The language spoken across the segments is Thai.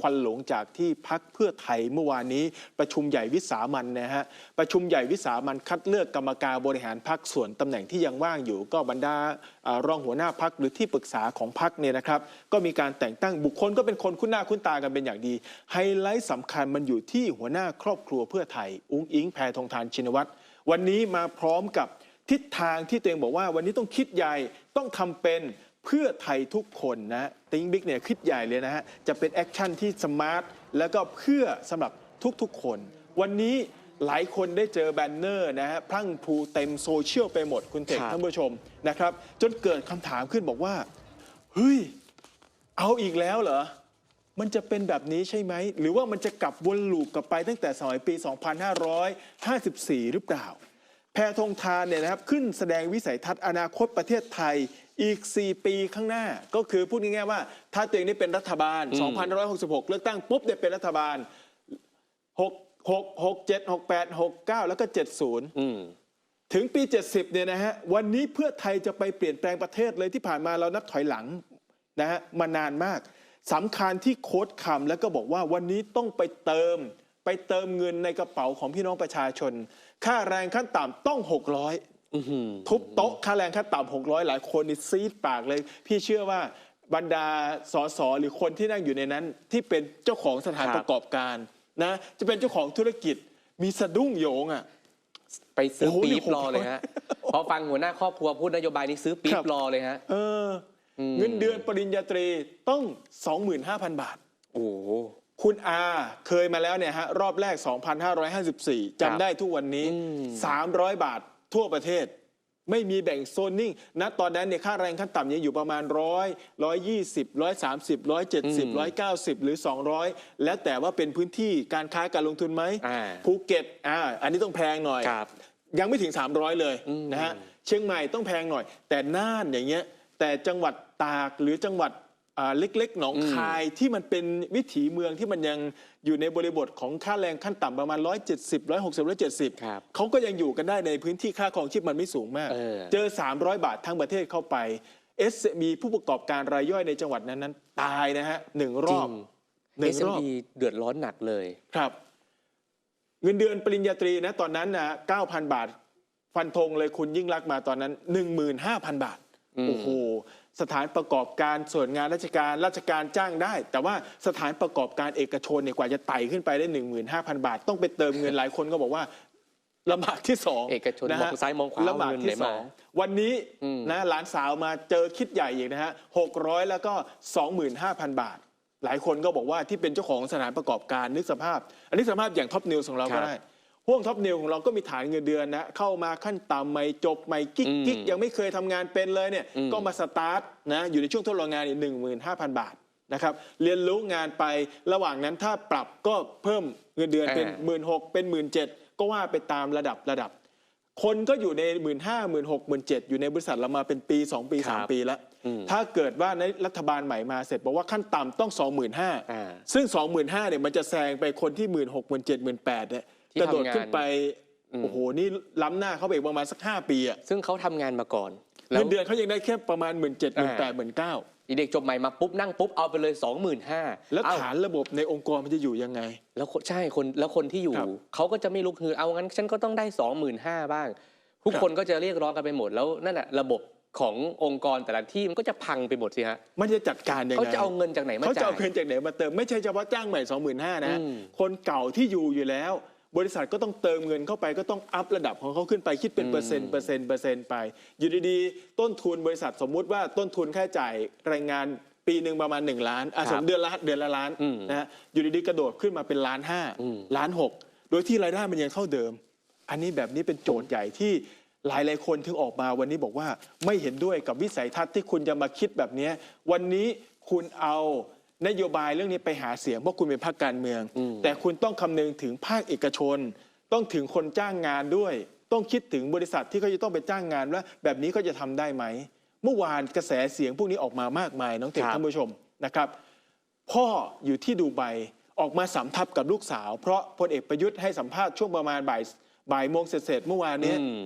ควันหลงจากที่พักเพื่อไทยเมื่อวานนี้ประชุมใหญ่วิสามันนะฮะประชุมใหญ่วิสามันคัดเลือกกรรมการบริหารพักส่วนตำแหน่งที่ยังว่างอยู่ ก็บรรดาอ่ารองหัวหน้าพักหรือที่ปรึกษาของพักเนี่ยนะครับ ก็มีการแต่งตั้งบุคคลก็เป็นคนคุ้นหน้าคุ้นตากันเป็นอย่างดี ไฮไลท์สำคัญมันอยู่ที่หัวหน้าครอบครัวเพื่อไทย อุ้งอิงแพทองทานชินวัตรวันนี้มาพร้อมกับทิศทางที่ตัวเองบอกว่า วันนี้ต้องคิดใหญ่ต้องทำเป็น เพื่อไทยทุกคนนะติงบิ๊กเนี่ยคิดใหญ่เลยนะฮะ จะเป็นแอคชั่นที่สมาร์ทแล้วก็เพื่อสำหรับทุกๆคน วันนี้หลายคนได้เจอแบนเนอร์นะฮะพรั่งพรูเต็มโซเชียลไปหมดคุณเทคครับท่านผู้ชมนะครับ จนเกิดคำถามขึ้นบอกว่า เฮ้ย เอาอีกแล้วเหรอ มันจะเป็นแบบนี้ใช่ไหม หรือว่ามันจะกลับวนลูปกลับไปตั้งแต่สมัยปี 2554 หรือเปล่า แพทองทานเนี่ยนะครับขึ้นแสดงวิสัยทัศน์อนาคตประเทศไทยอีก 4 ปีข้างหน้า ก็คือพูดง่ายๆว่า ถ้าตัวเองได้เป็นรัฐบาล 2566 เลือกตั้งปุ๊บได้เป็นรัฐบาล 6 6 6 7 6 8 6 9 แล้วก็ 70อืมถึงปี 70 เนี่ยนะฮะวันนี้เพื่อไทยจะไปเปลี่ยนแปลงประเทศเลยที่ผ่านมาเรานับถอยหลังนะฮะมานานมากสำคัญที่โค้ดคำแล้วก็บอกว่าวันนี้ต้องไปเติม ไปเติมเงินในกระเป๋าของพี่น้องประชาชน ค่าแรงขั้นต่ำต้อง 600ทุบโต๊ะค่าแรงขั้นต่ำ600 หลายคนนี่ซีดปากเลย พี่เชื่อว่าบรรดาสสหรือคนที่นั่งอยู่ในนั้น ที่เป็นเจ้าของสถานครับประกอบการนะ จะเป็นเจ้าของธุรกิจมีสะดุ้งโยงอะไปซื้อโอ้โหปี๊บนี่รอเลยฮะพอฟังหัวหน้าครอบครัวพูดนโยบายนี้ซื้อปี๊ครับบรอเลยฮะเอออมเงินเดือนปริญญาตรีต้อง 25,000 บาท โอ้โห คุณอาเคยมาแล้วเนี่ยฮะรอบแรก 2,554ครับจำได้ทุกวันนี้อืม300 บาททั่วประเทศ ไม่มีแบ่งโซนนิ่งณตอนนั้นเนี่ยค่าแรงขั้นต่ำยังอยู่ประมาณ100 120 130 170 190หรือ200แล้วแต่ว่าเป็นพื้นที่การค้าการลงทุนไหมอ่าภูเก็ตอ่าอันนี้ต้องแพงหน่อยครับยังไม่ถึง 300 เลยอืมนะฮะเชียงใหม่ต้องแพงหน่อย แต่น่านอย่างเงี้ยแต่จังหวัดตากหรือจังหวัดอ่า เล็กๆ หนองคายที่มันเป็นวิถีเมืองที่มันยังอยู่ในบริบทของค่าแรงขั้นต่ำประมาณ 170 160 170ครับเขาก็ยังอยู่กันได้ในพื้นที่ค่าครองชีพมันไม่สูงมากเออเจอ 300 บาททั้งประเทศเข้าไป SME ผู้ประกอบการรายย่อยในจังหวัดนั้นนั้นตายนะฮะหนึ่งรอบหนึ่งรอบ SME เดือดร้อนหนักเลยครับ เงินเดือนปริญญาตรีนะตอนนั้นนะ9,000 บาท ฟันธงเลยคุณยิ่งรักษณ์มาตอนนั้น 15,000 บาทอืมโอ้โห สถานประกอบการส่วนงานราชการราชการจ้างได้ แต่ว่าสถานประกอบการเอกชนเนี่ยกว่าจะไต่ขึ้นไปได้ 15,000 บาท ต้องไปเติมเงินหลายคนก็บอกว่าลำบากที่สองเอกชนนะมฮะองซ้ายมองขวาลำบากเงินไหนที่สมาองวันนี้อืมนะหลานสาวมาเจอคิดใหญ่อีกนะฮะ600แล้วก็25,000บาท หลายคนก็บอกว่าที่เป็นเจ้าของสถานประกอบการนึกสภาพ อันนี้สภาพอย่างท็อปนิวของเราก็ได้ ห่วงท็อปนิวของเราก็มีฐานเงินเดือนนะเข้ามาขั้นต่ำไม่จบไม่กิ๊กอืมกิ๊กยังไม่เคยทำงานเป็นเลยเนี่ยอืมก็มาสตาร์ทนะอยู่ในช่วงทดลองงานอีกหนึ่งหมื่นห้าพันบาทนะครับเรียนรู้งานไประหว่างนั้นถ้าปรับก็เพิ่มเงินเดือนเป็นหมื่นหกเป็นหมื่นเจ็ดก็ว่าไปตามระดับระดับ คนก็อยู่ในหมื่นห้าหมื่นหกหมื่นเจ็ดอยู่ในบริษัทเรามาเป็นปี2ปีครับ3ปีแล้วอืมถ้าเกิดว่าในรัฐบาลใหม่มาเสร็จบอกว่าขั้นต่ำต้องอ่า25,000ซึ่ง25,000เนี่ยมันจะแซงไปคนที่1 6 0 0 0 7 0 0 0เนี่ย ที่กระโดดทำงานขึ้นไปอืม โอ้โหนี่ล้ำหน้าเขาไปอีกประมาณสัก5ปีอะซึ่งเขาทำงานมาก่อน แล้เงิวนเดือนเขายังได้แค่ประมาณ1 7 0 0 0 1 8 0 0 0 1 9 0อีเด็กจบใหม่มาปุ๊บนั่งปุ๊บเอาไปเลย 25,000แล้วเอ้าฐานระบบในองค์กรมันจะอยู่ยังไง แล้วคนใช่คนแล้วคนที่อยู่ครับเขาก็จะไม่ลุกคือเอางั้นฉันก็ต้องได้สองหมื่นห้าบ้าง ทุกครับ คนก็จะเรียกร้องกันไปหมดแล้วนั่นแหะระบบขององค์กรแต่ละที่มันก็จะพังไปหมดสิฮะมันจะจัดการยังไง เขาจะเอาเงินจากไหนมาเขาจะจ่าเอาย เงินจากไหนมาเติมไม่ใช่เฉพาะจ้างใหม่ 25,000นะอืมคนเก่าที่อยู่อยู่แล้ว บริษัทก็ต้องเติมเงินเข้าไปก็ต้องอัพระดับของเขาขึ้นไปคิดเป็นเปอร์เซ็นต์เปอร์เซ็นต์เปอร์เซ็นต์ไป อยู่ดีๆ ต้นทุนบริษัทสมมุติว่าต้นทุนค่าใช้จ่ายแรงงานปีหนึ่งประมาณ 1 ล้านอะครับสมมติเดือนละเดือนละล้านอืมนะฮะอยู่ดีๆกระโดดขึ้นมาเป็นล้านห้าอืมล้านหกโดยที่รายได้มันยังเท่าเดิม อันนี้แบบนี้เป็นโจทย์ใหญ่ที่หลายหลายๆคนถึงออกมาวันนี้บอกว่าไม่เห็นด้วยกับวิสัยทัศน์ที่คุณจะมาคิดแบบเนี้ยวันนี้คุณเอา นโยบายเรื่องนี้ไปหาเสียงเพราะคุณเป็นพรรคการเมืองอืมแต่คุณต้องคำนึงถึงภาคเอกชน ต้องถึงคนจ้างงานด้วย ต้องคิดถึงบริษัทที่เขาจะต้องไปจ้างงานว่า แบบนี้เขาจะทำได้ไหม เมื่อวานกระแสเสียงพวกนี้ออกมามากมายน้องเต็มครับท่านผู้ชมนะครับ พ่ออยู่ที่ดูไบออกมาสำทับกับลูกสาว เพราะพลเอกประยุทธ์ให้สัมภาษณ์ช่วงประมาณบ่ายบ่ายโมงเสร็จๆเมื่อวานเนี้ยอืม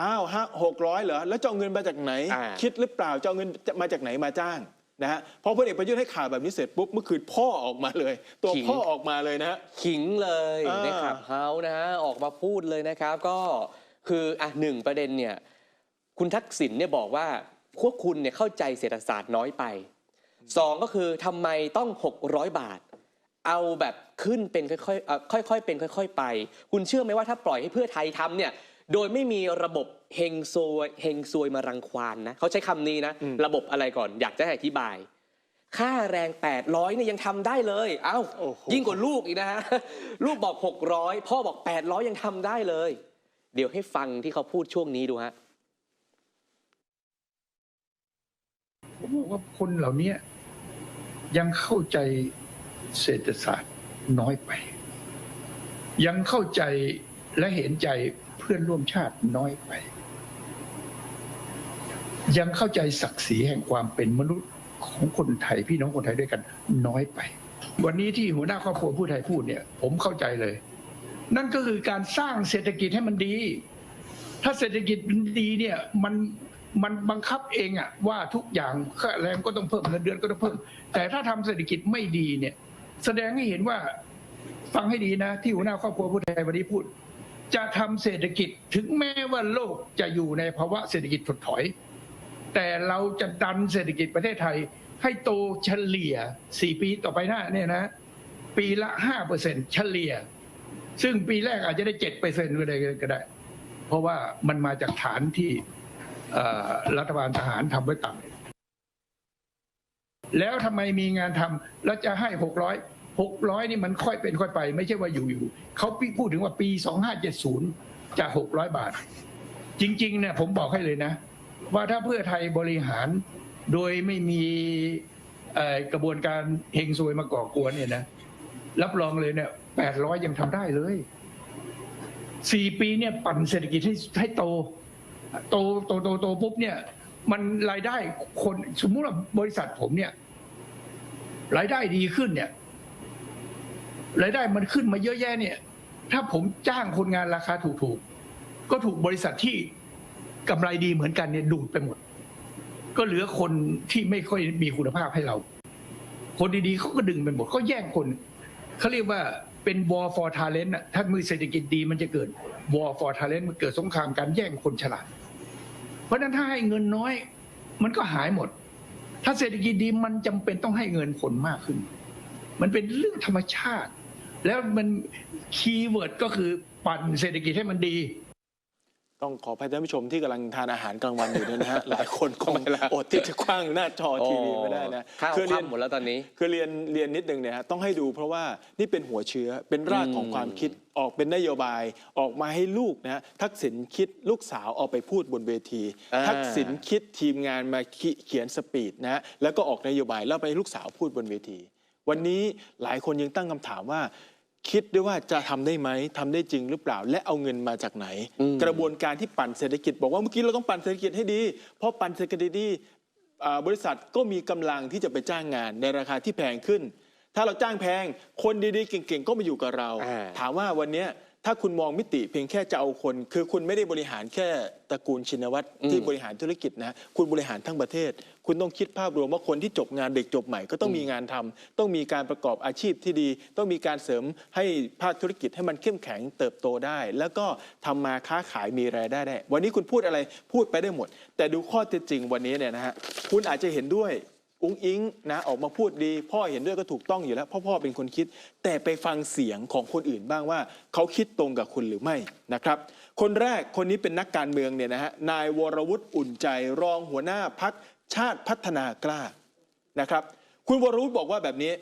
อ้าวฮะหกร้อยเหรอแล้วจะเอาเงินมาจากไหนอ่าคิดหรือเปล่าจะเอาเงินมาจากไหนมาจ้าง นะฮะพอพลเอกประยุทธ์ให้ข่าวแบบนี้เสร็จปุ๊บเมื่อคืนพ่อออกมาเลย ตัวขิง พ่อออกมาเลยนะฮะ ขิงเลยอ่า ในขับเฮาส์นะฮะออกมาพูดเลยนะครับ ก็คืออะหนึ่งประเด็นเนี่ยคุณทักษิณเนี่ยบอกว่าพวกคุณเนี่ยเข้าใจเศรษฐศาสตร์น้อยไปสองก็คือทำไมต้อง 600 บาท เอาแบบขึ้นเป็นค่อยๆเอ่อค่อยๆเป็นค่อย ๆ ไป คุณเชื่อไหมว่าถ้าปล่อยให้เพื่อไทยทำเนี่ย โดยไม่มีระบบเฮงซวยเฮงซวยมารังควานนะเขาใช้คำนี้นะอืมระบบอะไรก่อนอยากจะให้อธิบาย ค่าแรง 800เนี่ยยังทำได้เลย เอ้าโอ้โหยิ่งกว่าลูกอีกนะฮะ ลูกบอก 600 พ่อบอก 800 ยังทำได้เลย เดี๋ยวให้ฟังที่เขาพูดช่วงนี้ดูฮะผมบอกว่าคนเหล่านี้ยังเข้าใจเศรษฐศาสตร์น้อยไป ยังเข้าใจและเห็นใจเพื่อนร่วมชาติน้อยไป ยังเข้าใจศักดิ์ศรีแห่งความเป็นมนุษย์ของคนไทยพี่น้องคนไทยด้วยกันน้อยไป วันนี้ที่หัวหน้าครอบครัวผู้ไทยพูดเนี่ย ผมเข้าใจเลย นั่นก็คือการสร้างเศรษฐกิจให้มันดี ถ้าเศรษฐกิจมันดีเนี่ยมันมันบังคับเองอะว่าทุกอย่างค่าแรงก็ต้องเพิ่มเงินเดือนก็ต้องเพิ่ม แต่ถ้าทำเศรษฐกิจไม่ดีเนี่ย แสดงให้เห็นว่าฟังให้ดีนะ ที่หัวหน้าครอบครัวผู้ไทยวันนี้พูด จะทำเศรษฐกิจถึงแม้ว่าโลกจะอยู่ในภาวะเศรษฐกิจถดถอย แต่เราจะดันเศรษฐกิจประเทศไทย ให้โตเฉลี่ย 4 ปีต่อไปหน้าเนี่ยนะ ปีละ 5%เฉลี่ย ซึ่งปีแรกอาจจะได้ 7%ก็ได้ก็ได้ เพราะว่ามันมาจากฐานที่รัฐบาลทหารทำไว้ต่ำแล้วทำไมมีงานทำแล้วจะให้ 600 600นี่มันค่อยเป็นค่อยไป ไม่ใช่ว่าอยู่ๆเขาพูดถึงว่าปี2570จะ600บาท จริงๆเนี่ยผมบอกให้เลยนะ ว่าถ้าเพื่อไทยบริหารโดยไม่มีกระบวนการเฮงซวยมาก่อกวนเนี่ยนะรับรองเลยเนี่ย800ยังทำได้เลยสี่ปีเนี่ยปั่นเศรษฐกิจให้ให้โต โตโตโตโตปุ๊บเนี่ยมันรายได้คนสมมุติว่าบริษัทผมเนี่ย รายได้ดีขึ้นเนี่ย รายได้มันขึ้นมาเยอะแยะเนี่ย ถ้าผมจ้างคนงานราคาถูกๆ ก็ถูกบริษัทที่กำไรดีเหมือนกันเนี่ยดูดไปหมด ก็เหลือคนที่ไม่ค่อยมีคุณภาพให้เรา คนดีๆเขาก็ดึงไปหมดเขาแย่งคน เขาเรียกว่าเป็น war for talent อะถ้ามือเศรษฐกิจดีมันจะเกิด war for talent มันเกิดสงครามการแย่งคนฉลาด เพราะฉะนั้นถ้าให้เงินน้อย มันก็หายหมด ถ้าเศรษฐกิจดีมันจำเป็นต้องให้เงินคนมากขึ้น มันเป็นเรื่องธรรมชาติ แล้วมันคีย์เวิร์ดก็คือปั่นเศรษฐกิจให้มันดี ต้องขออภัยท่านผู้ชมที่กำลังทานอาหารกลางวันอยู่ด้วยนะฮะ หลายคนคงทำไมล่ะอดที่จะคว้างหน้าจอทีวีไม่ได้นะข้าวคือคเรียนว่ำหมดแล้วตอนนี้ คือเรียนเรียนนิดนึงเนี่ยฮะต้องให้ดูเพราะว่านี่เป็นหัวเชื้อเป็นรากของอืมความคิดออกเป็นนโยบายออกมาให้ลูกนะฮะทักษิณคิดลูกสาวเอาไปพูดบนเวที อ่า ทักษิณคิดทีมงานมาคิเขียนสปีดนะฮะแล้วก็ออกนโยบายแล้วไปให้ลูกสาวพูดบนเวที วันนี้หลายคนยังตั้งคำถามว่า คิดด้วยว่าจะทำได้ไหมทำได้จริงหรือเปล่า และเอาเงินมาจากไหนอืมกระบวนการที่ปั่นเศรษฐกิจ บอกว่าเมื่อกี้เราต้องปั่นเศรษฐกิจให้ดี เพราะปั่นเศรษฐกิจดีอ่าบริษัทก็มีกำลังที่จะไปจ้างงานในราคาที่แพงขึ้น ถ้าเราจ้างแพงคนดีๆ เก่งๆ ก็มาอยู่กับเราอ่าถามว่าวันเนี้ย ถ้าคุณมองมิติเพียงแค่จะเอาคน คือคุณไม่ได้บริหารแค่ตระกูลชินวัตรที่บริหารธุรกิจนะคุณบริหารทั้งประเทศ คุณต้องคิดภาพรวมว่าคนที่จบงานเด็กจบใหม่ก็ต้องมีงานทำต้องมีการประกอบอาชีพที่ดี ต้องมีการเสริมให้ภาคธุรกิจให้มันเข้มแข็งเติบโตได้ แล้วก็ทำมาค้าขายมีรายได้ได้ วันนี้คุณพูดอะไรพูดไปได้หมด แต่ดูข้อเท็จจริงวันนี้เนี่ยนะฮะคุณอาจจะเห็นด้วย อุ้งอิงนะออกมาพูดดี พ่อเห็นด้วยก็ถูกต้องอยู่แล้วเพ่อพ่อเป็นคนคิด แต่ไปฟังเสียงของคนอื่นบ้างว่า เขาคิดตรงกับคุณหรือไม่นะครับ คนแรกคนนี้เป็นนักการเมืองเนี่ยนะฮะนายวรวุฒิอุ่นใจรองหัวหน้าพักชาติพัฒนากล้านะครับ คุณวรวุฒิบอกว่าแบบนี้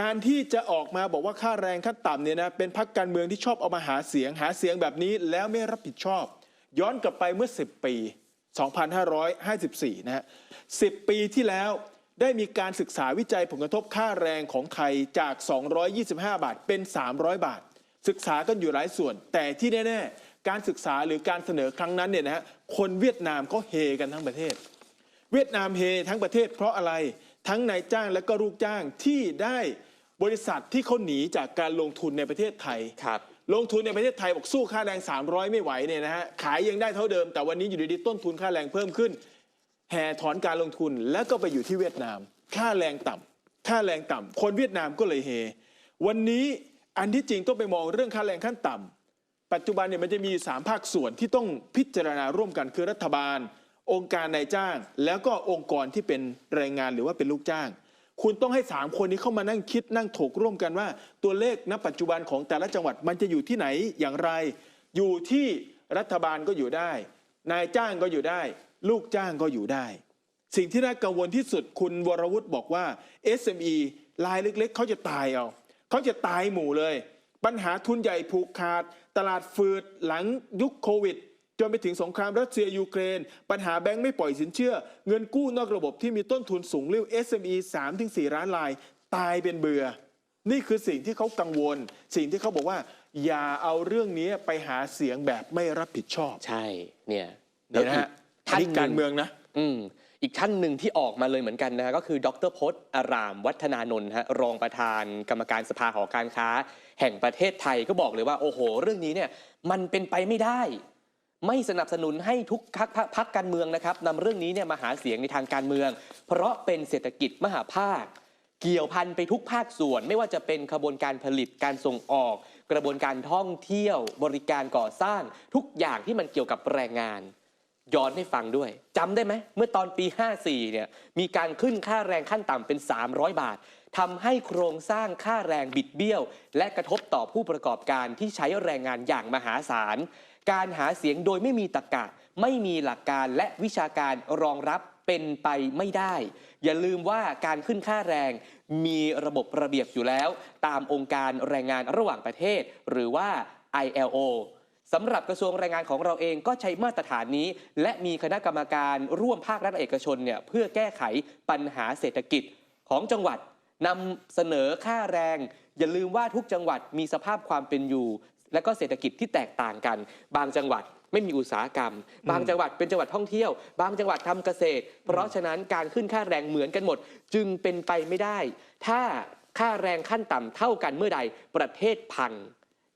การที่จะออกมาบอกว่าค่าแรงขั้นต่ำเนี่ยนะเป็นพักการเมืองที่ชอบเอามาหาเสียงหาเสียงแบบนี้แล้วไม่รับผิดชอบ ย้อนกลับไปเมื่อ 10 ปี 2554 นะฮะ10 ปีที่แล้ว ได้มีการศึกษาวิจัยผลกระทบค่าแรงของไทยจาก 225 บาทเป็น 300 บาท ศึกษากันอยู่หลายส่วน แต่ที่แน่ๆ การศึกษาหรือการเสนอครั้งนั้นเนี่ยนะฮะคนเวียดนามก็เฮกันทั้งประเทศ เวียดนามเฮทั้งประเทศเพราะอะไรทั้งนายจ้างและก็ลูกจ้างที่ได้บริษัทที่เขาหนีจากการลงทุนในประเทศไทยครับลงทุนในประเทศไทยบอกสู้ค่าแรง 300 ไม่ไหวเนี่ยนะฮะขายยังได้เท่าเดิม แต่วันนี้อยู่ดีๆต้นทุนค่าแรงเพิ่มขึ้น แห่ถอนการลงทุนแล้วก็ไปอยู่ที่เวียดนาม ค่าแรงต่ำค่าแรงต่ำคนเวียดนามก็เลยเฮ วันนี้อันที่จริงต้องไปมองเรื่องค่าแรงขั้นต่ำปัจจุบันเนี่ยมันจะมีสามภาคส่วนที่ต้องพิจารณาร่วมกันคือรัฐบาล องค์การนายจ้าง แล้วก็องค์กรที่เป็นแรงงานหรือว่าเป็นลูกจ้าง คุณต้องให้สามคนนี้เข้ามานั่งคิดนั่งถกร่วมกันว่า ตัวเลขณปัจจุบันของแต่ละจังหวัดมันจะอยู่ที่ไหนอย่างไร อยู่ที่รัฐบาลก็อยู่ได้ นายจ้างก็อยู่ได้ ลูกจ้างก็อยู่ได้ สิ่งที่น่ากังวลที่สุดคุณวรวุฒิบอกว่า SME รายเล็กๆเขาจะตายเอาเขาจะตายหมู่เลย ปัญหาทุนใหญ่ผูกขาด ตลาดฟืดหลังยุคโควิดจนไปถึงสงครามรัสเซียยูเครน ปัญหาแบงค์ไม่ปล่อยสินเชื่อ เงินกู้นอกระบบที่มีต้นทุนสูงเรียก SME 3-4ล้านราย ตายเป็นเบื่อ นี่คือสิ่งที่เขากังวล สิ่งที่เขาบอกว่า อย่าเอาเรื่องนี้ไปหาเสียงแบบไม่รับผิดชอบ ใช่เนี่ยเนี่ยนะฮะ ท่านอันนี้การเมืองนะอืมอีกท่านหนึ่งที่ออกมาเลยเหมือนกันนะฮะก็คือ ดรพจน์อาราม วัฒนานนท์ฮะรองประธานกรรมการสภาหอการค้า แห่งประเทศไทยก็บอกเลยว่า โอ้โห เรื่องนี้เนี่ยมันเป็นไปไม่ได้ ไม่สนับสนุนให้ทุกพักพักการเมืองนะครับนำเรื่องนี้เนี่ยมาหาเสียงในทางการเมือง เพราะเป็นเศรษฐกิจมหาภาค เกี่ยวพันไปทุกภาคส่วน ไม่ว่าจะเป็นขบวนการผลิตการส่งออก กระบวนการท่องเที่ยว บริการก่อสร้างทุกอย่างที่มันเกี่ยวกับแรงงาน ย้อนให้ฟังด้วยจำได้ไหม เมื่อตอนปี 54 เนี่ย มีการขึ้นค่าแรงขั้นต่ำเป็น 300 บาททำให้โครงสร้างค่าแรงบิดเบี้ยว และกระทบต่อผู้ประกอบการที่ใช้แรงงานอย่างมหาศาล การหาเสียงโดยไม่มีตรรกะ ไม่มีหลักการและวิชาการรองรับเป็นไปไม่ได้ อย่าลืมว่าการขึ้นค่าแรงมีระบบระเบียบอยู่แล้ว ตามองค์การแรงงานระหว่างประเทศ หรือว่า ILO สำหรับกระทรวงแรงงานของเราเองก็ใช้มาตรฐานนี้ และมีคณะกรรมการร่วมภาครัฐเอกชนเนี่ยเพื่อแก้ไขปัญหาเศรษฐกิจของจังหวัดนำเสนอค่าแรง อย่าลืมว่าทุกจังหวัดมีสภาพความเป็นอยู่ และก็เศรษฐกิจที่แตกต่างกัน บางจังหวัดไม่มีอุตสาหกรรม บางจังหวัดเป็นจังหวัดท่องเที่ยว บางจังหวัดทำเกษตร เพราะฉะนั้นการขึ้นค่าแรงเหมือนกันหมด จึงเป็นไปไม่ได้ ถ้าค่าแรงขั้นต่ำเท่ากันเมื่อใดประเทศพัง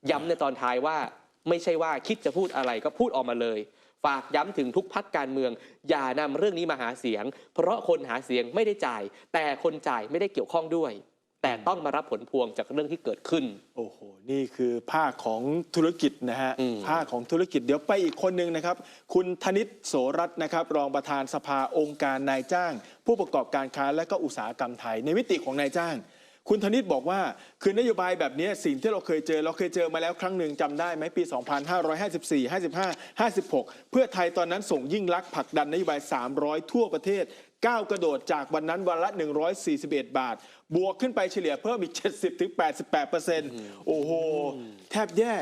ย้ำในตอนท้ายว่า ไม่ใช่ว่าคิดจะพูดอะไรก็พูดออกมาเลย ฝากย้ำถึงทุกพักการเมือง อย่านำเรื่องนี้มาหาเสียง เพราะคนหาเสียงไม่ได้จ่าย แต่คนจ่ายไม่ได้เกี่ยวข้องด้วย แต่ต้องมารับผลพวงจากเรื่องที่เกิดขึ้น โอ้โห นี่คือภาคของธุรกิจนะฮะอืมภาคของธุรกิจเดี๋ยวไปอีกคนหนึ่งนะครับ คุณธนิตโสรัตน์นะครับ รองประธานสภาองค์การนายจ้าง ผู้ประกอบการค้าและก็อุตสาหกรรมไทย ในมิติของนายจ้าง คุณธนิตบอกว่า คือนโยบายแบบนี้สิ่งที่เราเคยเจอ เราเคยเจอมาแล้วครั้งหนึ่งจำได้ไหมปี 2554 55 56 เพื่อไทยตอนนั้นส่งยิ่งลักษณ์ผลักดันนโยบาย 300 ทั่วประเทศก้าวกระโดดจากวันนั้นวันละ 141 บาท บวกขึ้นไปเฉลี่ยเพิ่มอีก 70-88%โอ้โห แทบแย่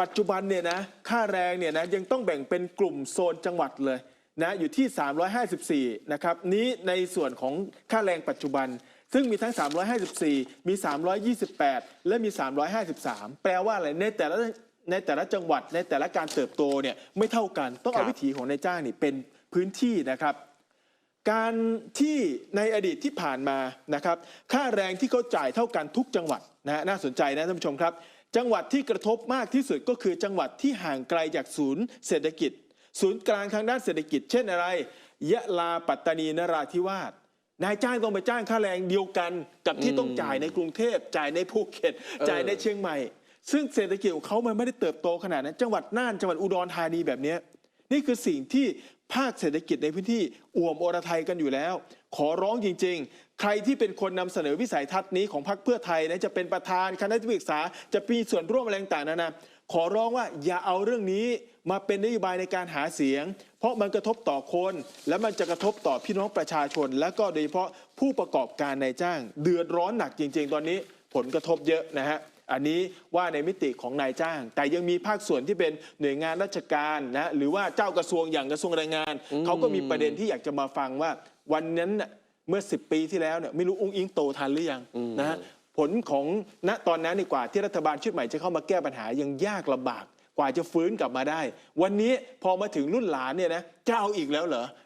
ปัจจุบันเนี่ยนะค่าแรงเนี่ยนะยังต้องแบ่งเป็นกลุ่มโซนจังหวัดเลยนะอยู่ที่ 354 นะครับ นี้ในส่วนของค่าแรงปัจจุบัน ซึ่งมีทั้ง 354 มี 328 และมี 353 แปลว่าอะไรในแต่ละในแต่ละจังหวัดในแต่ละการเติบโตเนี่ยไม่เท่ากันต้องเอาครับวิถีของนายจ้างนี่เป็นพื้นที่นะครับ การที่ในอดีตที่ผ่านมานะครับ ค่าแรงที่เขาจ่ายเท่ากันทุกจังหวัดนะฮะน่าสนใจนะท่านผู้ชมครับ จังหวัดที่กระทบมากที่สุดก็คือจังหวัดที่ห่างไกลจากศูนย์เศรษฐกิจ ศูนย์กลางทางด้านเศรษฐกิจ เช่นอะไร ยะลาปัตตานีนราธิวาส นายจ้างต้องไปจ้างค่าแรงเดียวกันกับที่ต้องจ่ายในกรุงเทพจ่ายในภูเก็ตจ่ายในเชียงใหม่ ซึ่งเศรษฐกิจของเขามันไม่ได้เติบโตขนาดนั้น จังหวัดน่านจังหวัดอุดรธานีแบบเนี้ยนี่คือสิ่งที่ภาคเศรษฐกิจในพื้นที่อ่วมโอรไทยกันอยู่แล้ว ขอร้องจริง ๆ ใครที่เป็นคนนำเสนอวิสัยทัศน์นี้ของพรรคเพื่อไทยนะจะเป็นประธานคณะที่ปรึกษาจะมีส่วนร่วมอะไรต่างๆนานาขอร้องว่าอย่าเอาเรื่องนี้มาเป็นนโยบายในการหาเสียงเพ ราะมันกระทบต่อคน และมันจะกระทบต่อพี่น้องประชาชน และก็โดยเฉพาะผู้ประกอบการในายจ้าง เดือดร้อนหนักจริง ๆ ตอนนี้ผลกระทบเยอะนะฮะอันนี้ว่าในมิติของนายจ้าง แต่ยังมีภาคส่วนที่เป็นหน่วยงานราชการนะหรือว่าเจ้ากระทรวงอย่างกระทรวงแรงงาน เขาก็มีประเด็นที่อยากจะมาฟังว่า วันนั้นน่ะเมื่อ 10 ปีที่แล้วเนี่ยไม่รู้อุ้งอิงโตทันหรือยังนะฮะผลของณตอนนั้นดีกว่าที่รัฐบาลชุดใหม่จะเข้ามาแก้ปัญหายังยากลำบาก กว่าจะฟื้นกลับมาได้ วันนี้พอมาถึงรุ่นหลานเนี่ยนะจะเอาอีกแล้วเหรอ